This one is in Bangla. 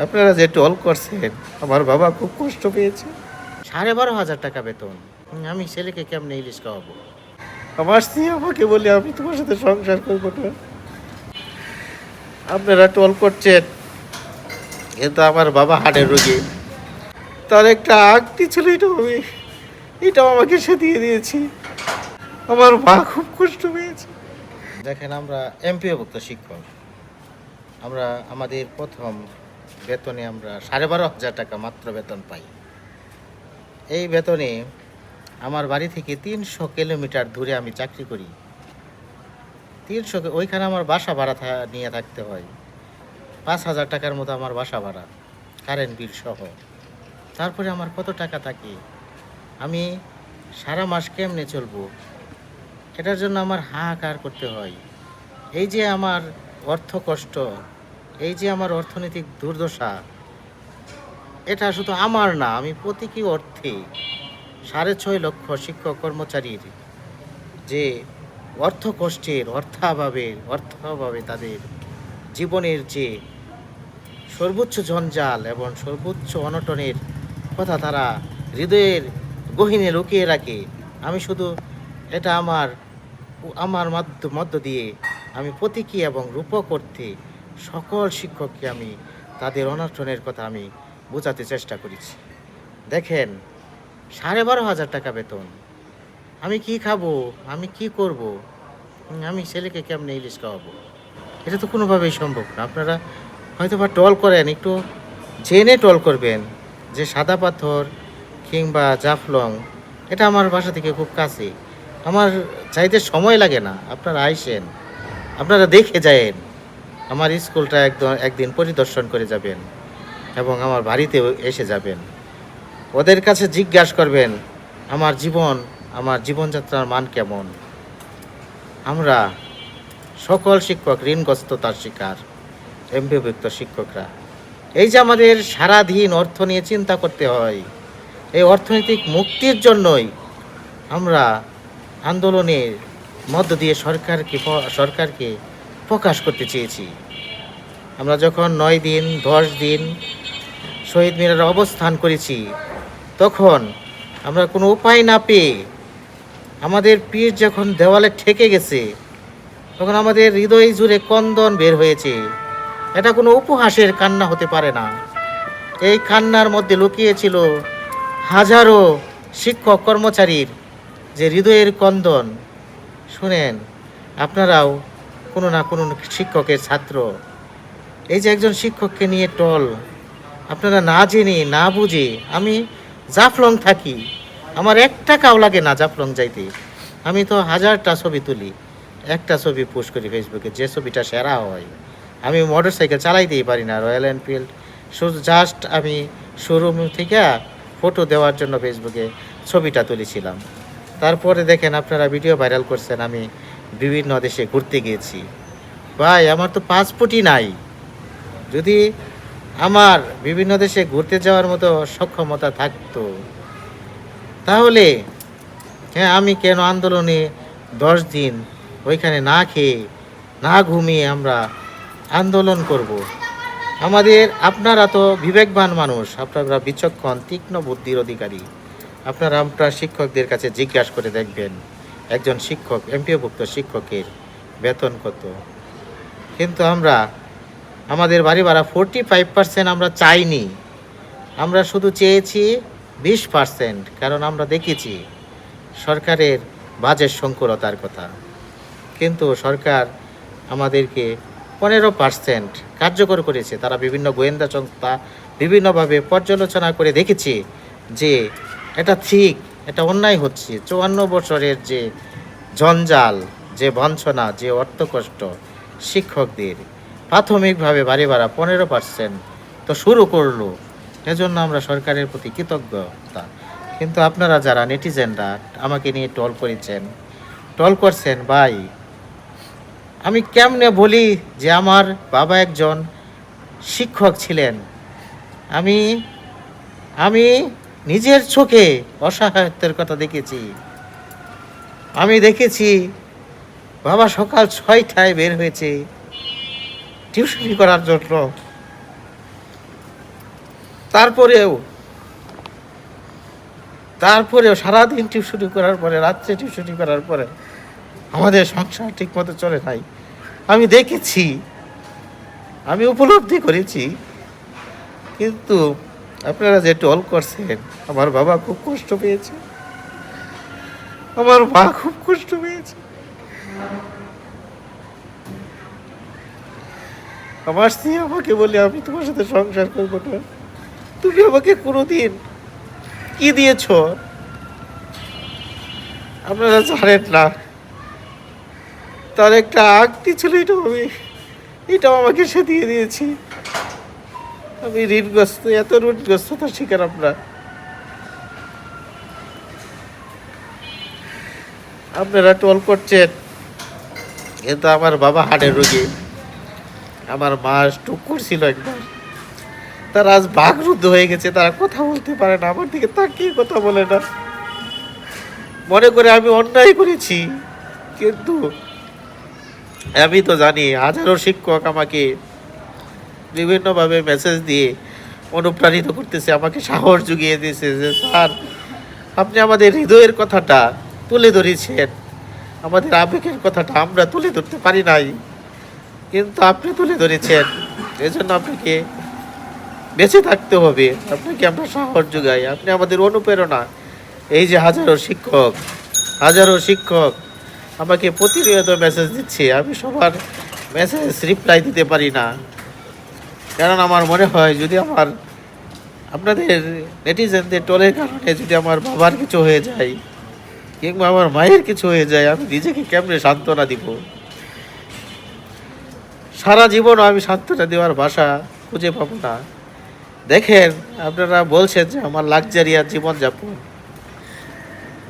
আপনারা যে টল করছেন আমার বাবা খুব কষ্ট পেয়েছে। সাড়ে বারো হাজার টাকা বেতন। আমি ছেলেকে কেমনে ইলিশ খাওয়াবো? আমার স্ত্রী আমাকে বলে আমি তোমার সাথে সংসার করব না। আপনারা টল করছেন কিন্তু আমার বাবা হার্টের রোগী। তার একটা আগটি ছিল এটা আমি এটাও আমাকে সে দিয়ে দিয়েছি। আমার মা খুব কষ্ট পেয়েছে। দেখেন আমরা এমপিওভুক্ত শিক্ষক। আমরা আমাদের প্রথম বেতনে আমরা সাড়ে বারো হাজার টাকা মাত্র বেতন পাই। এই বেতনে আমার বাড়ি থেকে তিনশো কিলোমিটার দূরে আমি চাকরি করি। তিনশো ওইখানে আমার বাসা ভাড়া নিয়ে থাকতে হয়। পাঁচ হাজার টাকার মতো আমার বাসা ভাড়া কারেন্ট বিল সহ। তারপরে আমার কত টাকা থাকে? আমি সারা মাস কেমনে চলবো? এটার জন্য আমার হাহাকার করতে হয়। এই যে আমার অর্থ কষ্ট এই যে আমার অর্থনৈতিক দুর্দশা, এটা শুধু আমার না, আমি প্রতীকী অর্থে সাড়ে ছয় লক্ষ শিক্ষক কর্মচারীর যে অর্থ কষ্টের, অর্থাভাবের, অর্থাভাবে তাদের জীবনের যে সর্বোচ্চ জঞ্জাল এবং সর্বোচ্চ অনটনের কথা তারা হৃদয়ের গহিনে লুকিয়ে রাখে, আমি শুধু এটা আমার আমার মধ্য মধ্য দিয়ে আমি প্রতীকী এবং রূপক অর্থে সকল শিক্ষককে আমি, তাদের অনটনের কথা আমি বোঝাতে চেষ্টা করেছি। দেখেন, সাড়ে বারো হাজার টাকা বেতন। আমি কি খাব? আমি কি করব? আমি ছেলেকে কেমনে ইলিশ খাওয়াবো? এটা তো কোনোভাবেই সম্ভব না। আপনারা হয়তো বা টল করেন, একটু জেনে টল করবেন যে সাদা পাথর কিংবা জাফলং, এটা আমার বাসা থেকে খুব কাছে। আমার চাইতে সময় লাগে না। আপনারা আইসেন, আপনারা দেখে যায়েন। আমার স্কুলটা একদম একদিন পরিদর্শন করে যাবেন এবং আমার বাড়িতেও এসে যাবেন। ওদের কাছে জিজ্ঞাসা করবেন, আমার জীবন, আমার জীবনযাত্রার মান কেমন? আমরা সকল শিক্ষক ঋণগ্রস্ততার শিকার এমপিভুক্ত শিক্ষকরা। এই যে আমাদের সারাদিন অর্থ নিয়ে চিন্তা করতে হয়, এই অর্থনৈতিক মুক্তির জন্যই আমরা আন্দোলনের মধ্য দিয়ে সরকারকে সরকারকে প্রকাশ করতে চেয়েছি। আমরা যখন নয় দিন, দশ দিন শহীদ মিনারে অবস্থান করেছি, তখন আমরা কোনো উপায় না পেয়ে আমাদের পীর যখন দেওয়ালে ঠেকে গেছে, তখন আমাদের হৃদয় জুড়ে কন্দন বের হয়েছে। এটা কোনো উপহাসের কান্না হতে পারে না। এই কান্নার মধ্যে লুকিয়েছিল হাজারো শিক্ষক কর্মচারীর যে হৃদয়ের কন্দন। শুনেন, আপনারাও কোনো না কোনো শিক্ষকের ছাত্র। এই যে একজন শিক্ষককে নিয়ে টল, আপনারা না জেনে, না বুঝে, আমি জাফলং থাকি, আমার এক টাকাও লাগে না জাফলং যাইতে। আমি তো হাজারটা ছবি তুলি, একটা ছবি পোস্ট করি ফেসবুকে, যে ছবিটা সেরা হয়। আমি মোটর সাইকেল চালাইতেই পারি না, রয়্যাল এনফিল্ড শুধু জাস্ট আমি শোরুম থেকে ফটো দেওয়ার জন্য ফেসবুকে ছবিটা তুলেছিলাম। তারপরে দেখেন আপনারা ভিডিও ভাইরাল করছেন, আমি বিভিন্ন দেশে ঘুরতে গিয়েছি। ভাই, আমার তো পাসপোর্টই নাই। যদি আমার বিভিন্ন দেশে ঘুরতে যাওয়ার মতো সক্ষমতা থাকতো, তাহলে হ্যাঁ আমি কেন আন্দোলনে দশ দিন ওইখানে না খেয়ে, না ঘুমিয়ে আমরা আন্দোলন করব। আমাদের, আপনারা তো বিবেকবান মানুষ, আপনারা বিচক্ষণ, তীক্ষ্ণ বুদ্ধির অধিকারী আপনারা, আপনার শিক্ষকদের কাছে জিজ্ঞাসা করে দেখবেন, একজন শিক্ষক, এমপিওভুক্ত শিক্ষকের বেতন কত কিন্তু আমরা আমাদের বাড়ি ভাড়া ফোরটি ফাইভ পার্সেন্ট আমরা চাইনি। আমরা শুধু চেয়েছি বিশ পার্সেন্ট কারণ আমরা দেখেছি সরকারের বাজেট সংকুলতার কথা। কিন্তু সরকার আমাদেরকে পনেরো পার্সেন্ট কার্যকর করেছে। তারা বিভিন্ন গোয়েন্দা সংস্থা বিভিন্নভাবে পর্যালোচনা করে দেখেছে যে এটা ঠিক, এটা অন্যায় হচ্ছে। চুয়ান্ন বছরের যে জঞ্জাল, যে বঞ্চনা, যে অর্থকষ্ট শিক্ষকদের প্রাথমিকভাবে বাড়ি ভাড়া পনেরো পার্সেন্ট তো শুরু করল। এজন্য আমরা সরকারের প্রতি কৃতজ্ঞতা। কিন্তু আপনারা যারা নেটিজেনরা, আমাকে নিয়ে টল করেছেন টল করছেন, ভাই, আমি কেমনে বলি যে আমার বাবা একজন শিক্ষক ছিলেন। আমি আমি নিজের চোখে অসহায়ত্বের কথা দেখেছি। আমি দেখেছি, বাবা সকাল ছয়টায় বের হয়েছে। টিউশনি করার জন্য। তারপরেও তারপরেও সারাদিন টিউশনি করার পরে, রাত্রে টিউশনি করার পরে আমাদের সংসার ঠিক মতো চলে নাই। আমি দেখেছি, আমি উপলব্ধি করেছি, কিন্তু আপনারা যে টল করছেন, আমার বাবা খুব কষ্ট পেয়েছে। আমার মা খুব কষ্ট পেয়েছে। আমার স্ত্রী আমাকে বলে, আমি তোমার সাথে সংসার করব না। তুমি আমাকে কোনোদিন কি দিয়েছ? আপনারা জানেন না। তার একটা আংটি ছিল, এটাও আমি, এটাও আমাকে সে দিয়ে দিয়েছি। আমি ঋণগ্রস্ত, এত ঋণগ্রস্ততার শিকার আমরা। আপনারা টোল করছেন, কিন্তু আমার বাবা হাড়ের রোগী। আমার মা স্ট্রোক করছিল একবার। তারা আজ বাঘরুদ্ধ হয়ে গেছে, তারা কথা বলতে পারে না, আমার দিকে তাকিয়ে কথা বলে না। মনে করে আমি অন্যায় করেছি, কিন্তু আমি তো জানি হাজারো শিক্ষক আমাকে বিভিন্নভাবে মেসেজ দিয়ে অনুপ্রাণিত করতেছে, আমাকে সাহস জুগিয়ে দিয়েছে যে, স্যার, আপনি আমাদের হৃদয়ের কথাটা তুলে ধরেছেন। আমাদের আবেগের কথাটা আমরা তুলে ধরতে পারি নাই। কিন্তু আপনি তুলে ধরেছেন। এজন্য আপনাকে বেঁচে থাকতে হবে। আপনাকে আমরা সাহস যোগাই। আপনি আমাদের অনুপ্রেরণা। এই যে হাজারো শিক্ষক হাজারো শিক্ষক আমাকে প্রতিনিয়ত মেসেজ দিচ্ছে। আমি সবার মেসেজ রিপ্লাই দিতে পারি না। কারণ আমার মনে হয় যদি আমার আপনাদের নেটিজেনদের টোলের কারণে যদি আমার বাবার কিছু হয়ে যায়, কিংবা আমার মায়ের কিছু হয়ে যায়, আমি নিজেকে কেমনে সান্ত্বনা দিব? সারা জীবন আমি সাতটা দেওয়ার বাসা খুঁজে পাবো না। দেখেন, আপনারা বলছেন যে আমার লাক্সারিয়ার জীবনযাপন।